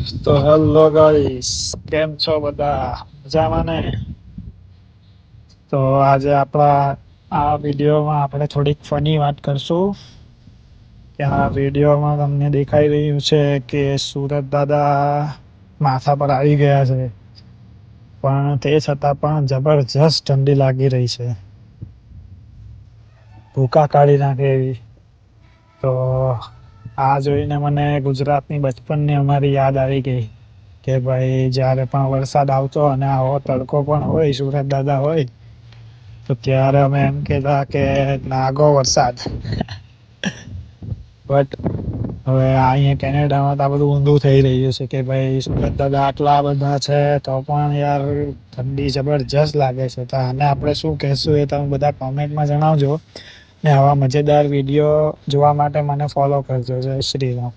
તો hello guys કેમ છો બધા? મજામાં ને તો આજે આપણા આ વિડીયોમાં આપણે થોડીક ફની વાત કરશું. કે આ વિડીયોમાં તમને દેખાઈ રહ્યું છે કે સુરત દાદા માથા પર આવી ગયા છે. પણ તે છતાં પણ જબરજસ્ત ઠંડી લાગી રહી છે. ભૂકા કાઢી નાખે એવી. તો આ જોઈને મને ગુજરાતની બચપનની અમારી યાદ આવી ગઈ કે ભાઈ જ્યારે પણ વરસાદ આવતો અને આવો તડકો પણ હોય, સુરત દાદા હોય, તો ત્યારે અમે એમ કહેતા કે નાગો વરસાદ. બટ હવે અહીંયા કેનેડામાં તો આ બધું ઊંધું થઈ રહ્યું છે કે ભાઈ સુરત દાદા આટલા બધા છે તો પણ યાર ઠંડી જબરજસ્ત લાગે છે. તો આને આપણે શું કહેશું એ તમે બધા કોમેન્ટમાં જણાવજો. ને આવા મજેદાર વીડિયો જોવા માટે મને ફોલો કરજો. જય શ્રી રામ.